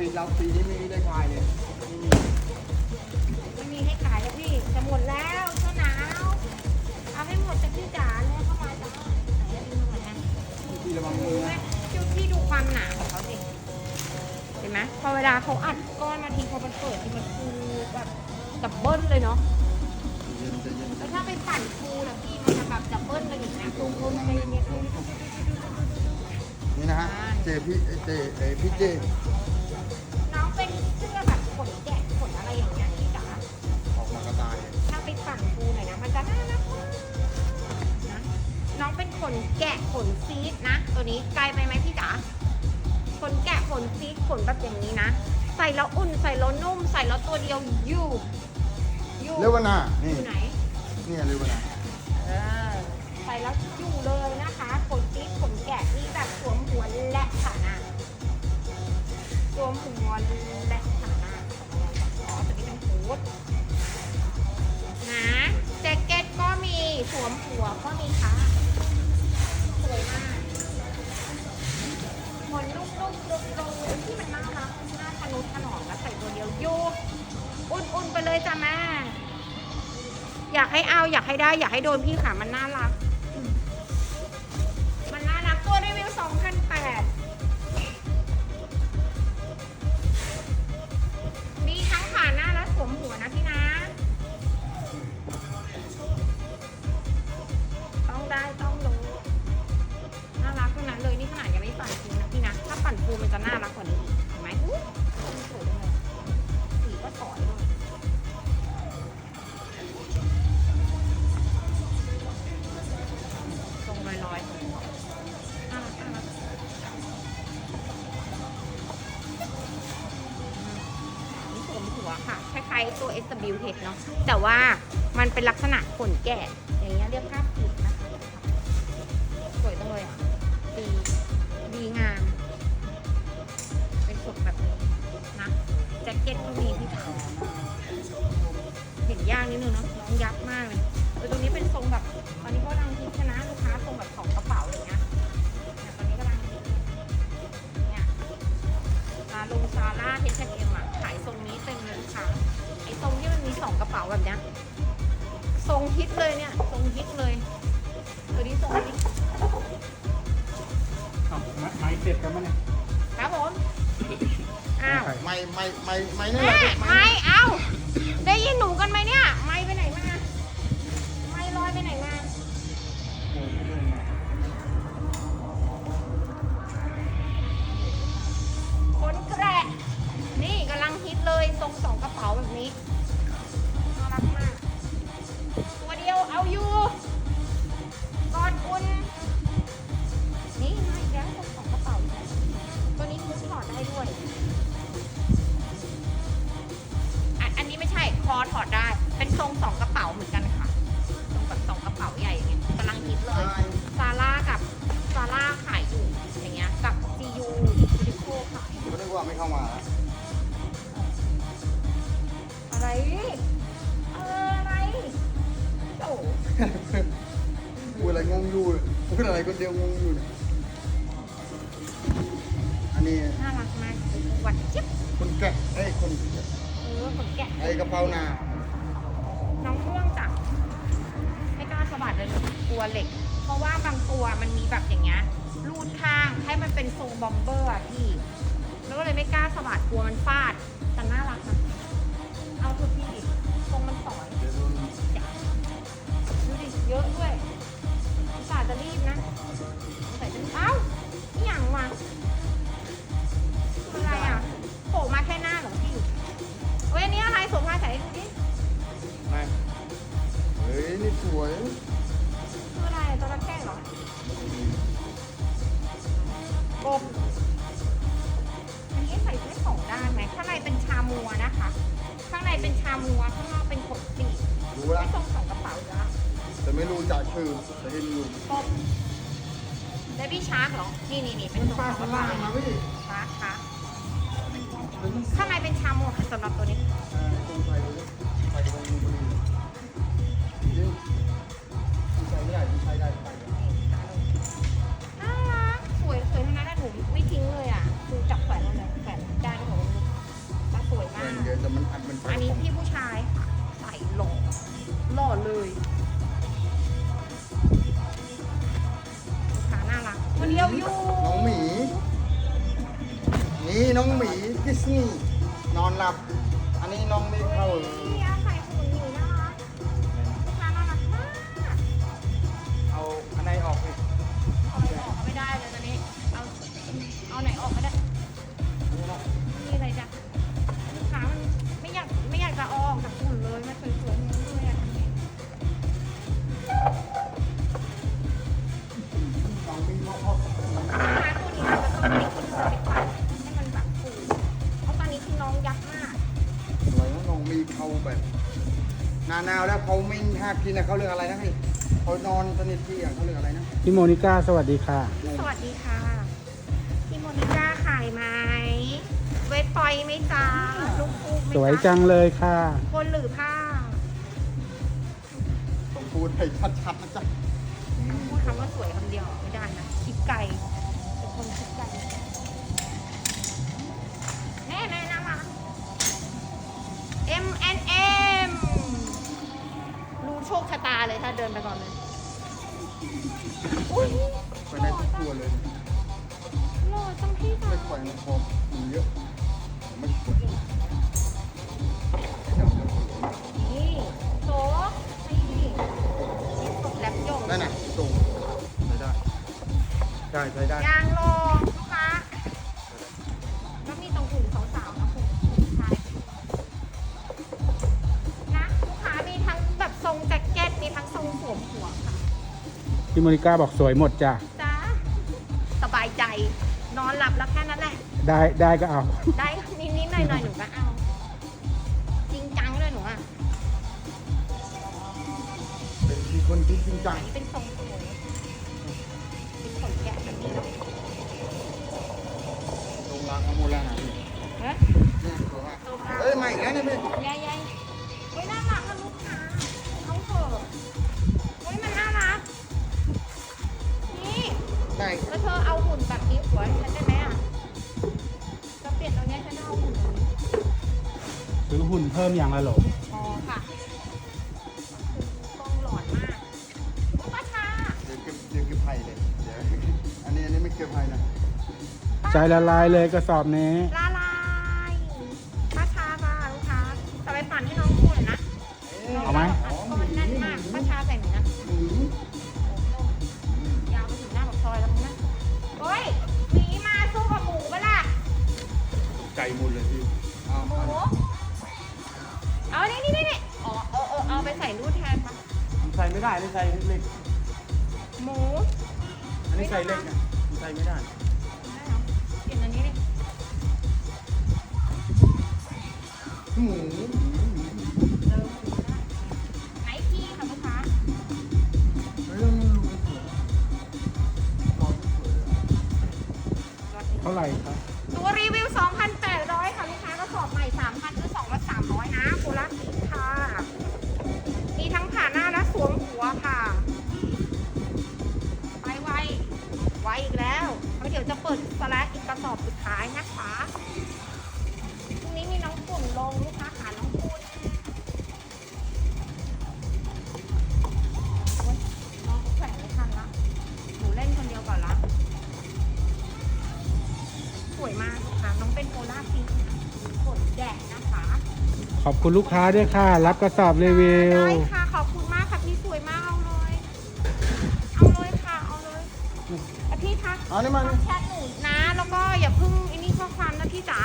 ปีเราปีนี้ไม่ได้ขายเลยไม่มีไม่มีให้ขายแล้วพี่จะหมดแล้วเจ้าหนาวเอาให้หมดจากพี่จ๋าเลยเข้ามาจ้าไหนจะดูหน่อยนะปีระวังมืดูอไหมนะพี่พี่ดูความหนาของเขาสิเห็นไหมพอเวลาเขาอัดก้อนมาทีพอมันเปิดทีมันฟูแบบดับเบิ้ลเลยเนาะเย็นจะเย็นแล้วถ้าไปปั่นฟูนะพี่มันจะแบบดับเบิ้ลเลยอย่างเงี้ยลงลงไปอย่างเงี้ยนี่นะฮะเจพี่เจเอพี่เจ ขนแกะขนซีดนะ ตัวนี้ไกลไปไหมพี่จ๋าขนแกะขนซีดขนแบบอย่างนี้นะ ใส่แล้วอุ่นใส่แล้วนุ่ม ใส่แล้วตัวเดียวอยู่อยู่เรยวนาอนี่ยู่ไหนเนี่ยเรวนาเออใส่แล้วอยู่เลยนะคะขนซีดขนแกะนี่แบบสวมหัวและขาหน้าสวมหัว อยากให้เอาอยากให้ได้ อยากให้โดนพี่ค่ะมันน่ารัก มันน่ารักตัวรีวิวสองพันแปด S W H เนาะแต่ว่ามันเป็นลักษณะขนแก่อย่างเงี้ยเรียกภาพผิดนะคะสวยจังเลยอะดีดีงาม เป็นสุดแบบนี้นะแจ็คเก็ตก็มีพี่ขาเห็นยากนิดนึงเนาะน้องยับมากเลยต่ตรงนี้เป็นทรงแบบ ตอนนี้ก็กำลังฮิตนะลูกค้าทรงแบบสองกระเป๋าอย่างเงี้ย องกระเป๋าแบบเนี้ยทรงฮิตเลยเนี่ยทรงฮิตเลยตัวนี้ทรงนี้อ้าวไม้เสร็จกันมั้ยเนี่ยครับผมอ้าว ไม่ไม่ไม่ไม่นี่แหแม่ละไม่เอ้า เอออะไรโอ้พูดอะไรงงอยู่พูดอะไรคนเดียวงงอยู่เนี่ยอันนี้น่ารักมากหวานจิ๊บคนแกะไอ้ยคนแกะเออขนแกะไอ้กระเพรานาน้องม่วงจ้ะไม่กล้าสะบัดเลยกลัวเหล็ก เพราะว่าบางตัวมันมีแบบอย่างเงี้ยรูดข้างให้มันเป็นทรงบอมเบอร์อะพี่แล้วก็เลยไม่กล้าสะบัดกลัวมันฟาดแต่น่ารักนะ เอาเถอะพี่ตรงมันสอยเดี๋ยวโดนจ้ะดูดิเยอะด้วยอุตส่าห์จะรีบนะใส่เป็นเอ้าอย่างวะอะไรอะโผล่มาแค่หน้าเหรอพี่เว้ยอันนี้อะไรสวมมาใส่ดูดิไม่เฮ้ย นี่สวย นูจากคือต่เฮนูกบเบบี้ชาร์กเหรอ นี่นี่นี่เป็นตัวปลาสลามนะพี่ชาร์กค่ะข้างในเป็นชาโมค่ะสำหรับตัวนี้อันนี้พี่ผู้ชายใส่หล่อหล่อเลย อยู่น้องหมี นี่น้องหมีดิสนีย์นอนหลับ อันนี้น้องไม่เข้านี่อา นาหนาวแล้วเขาไม่ห้ามกินนะเขาเรื่องอะไรนะพี่เขานอนสนิทที่อะเขาเรื่องอะไรนะพี่โมนิก้าสวัสดีค่ะ สวัสดีค่ะ พี่โมนิก้าขายไหมเวทปอยไหมจ๊ะลูกคู่ไหมสวยจ๊ะจังเลยค่ะ คนหรือผ้าต้องพูดให้ชัดๆนะจ๊ะพูดคำว่าสวยคำเดียวไม่ได้นะคิดไก่เป็นคนคิดไก่แน่แน่นะคะ M N M รู้โชคชะตาเลยถ้าเดินไปก่อนเลยอุ้ยไปได้ทุกตัวเลยหล่อจังพี่สาไม่วปล่อยมันพอมีเยอะไม่ปล่อยนี่โซนี่ตกแลบโยงนั่นน่ะส่งใช้ได้ ได้ใช้ได้ยาง พี่โมนิก้าบอกสวยหมดจ้ะจ้าสบายใจ นอนหลับแล้วแค่นั้นแหละ ได้ได้ก็เอา ได้นิดๆหน่อยๆหนูก็เอา จริงจังเลยหนูอะ เป็นที่คนที่จริงจัอังนนี้เป็นทรง ซื้อหุ่นเพิ่มอย่างละโหลพอค่ะกล้องหลอนมากลูกป้าชาเดี๋ยวเก็บเดี๋ยวเก็บไผ่เลยเดี๋ยวอันนี้อันนี้ไม่เก็บไผ่นะใจละลายเลยกระสอบนี้ละลายป้าชาค่ะลูกค้าแต่ไปปั่นให้น้องคุณนะเอาไหมอัดก้อนแน่นมากป้าชาใส่หนูนะหมูยาวไปถึงหน้าปากซอยแล้วมึงนะเฮ้ยหมีมาสู้กับหมูปะล่ะ ไก่หมดเลยพี่ ไม่ได้นี่ใส่เล็ก หมูอันนี้ใส่เล็กนะใส่ไม่ได้ ได้เหรอกินอันนี้ดิ หมู จะเปิดสแลกอีกกระสอบสุดท้ายนะคะพรุ่งนี้มีน้องฝุ่นลงลูกค้าขาน้องฝุ่นโอ๊ยน้องเขาแขวนไม่ทันละหนูเล่นคนเดียวก่อนละสวยมากค่ะน้องเป็นโพล่าพิงค์นะขนแดดนะคะ ขอบคุณลูกค้าด้วยค่ะ รับกระสอบรีวิว ได้ค่ะ ขอบคุณมากค่ะพี่สวยมาก อะพี่ทักเอานี่มันทักแชทหนูนะ แล้วก็อย่าเพิ่งอันนี้ข้อความนะพี่จ๋า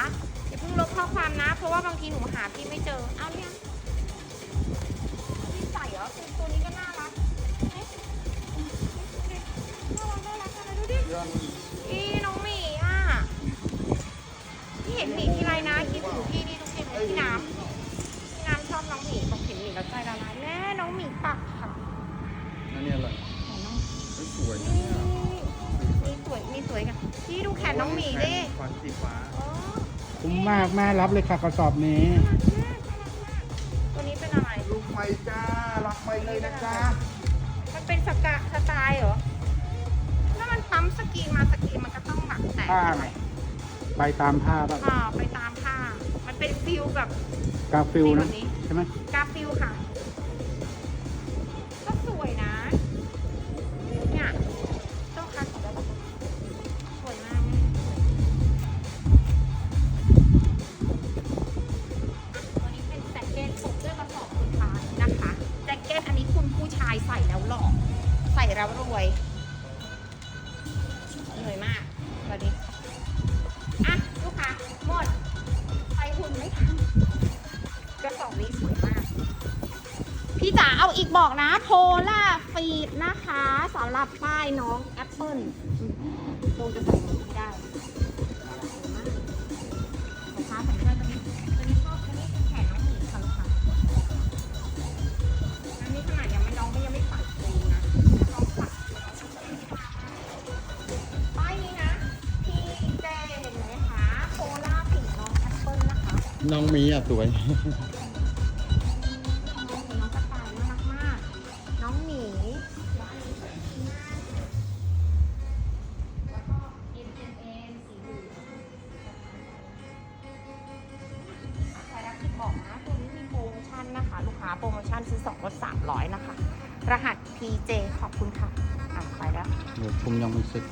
อย่าเพิ่งลบข้อความนะ เพราะว่าบางทีหนูหาพี่ไม่เจอ เอาเนี่ยงพี่ใส่เหรอคือตัวนี้ก็น่ารักเอ๊ะน่ารักน่ารักอะไรดูดิ เดี๋ยว สีฟ้าอ๋อคุ้มมากแม่รับเลยค่ะกระสอบนี้น่ารักมากน่ารักมากตัวนี้เป็นอะไร ลูกไฟจ้ารักไฟเลยนะจ๊ะมันเป็นสกะสไตล์เหรอ ถ้ามันปั๊มสกรีนมาสกรีนมันก็ต้องแบบแตกผ้าใช่ไหมไปตามผ้าแบบอ่าไปตามผ้า มันเป็นฟิลแบบกาฟิลนะแบบนี้ใช่ไหมกาฟิลค่ะ บอกนะโพล่าฟีดนะคะสำหรับป้ายน้องแอปเปิลคงจะใส่หมดไม่ได้ลูกค้าใส่ได้ตัวนี้ตัวนี้ชอบตัวนี้เป็นแขนน้องหมีค่ะลูกค้าอันนี้ขนาดยังไม่น้องไม่ยังไม่ปัดจริงนะน้องปัดป้ายนี้นะพี่เจเห็นไหมคะโพล่าฟีดน้องแอปเปิลนะคะ น้องมีอะสวย ชั่นซื้อ2ลด300นะคะ รหัส PJ ขอบคุณค่ะ อะ ไปแล้ว เดี๋ยวผมยังไม่เสร็จ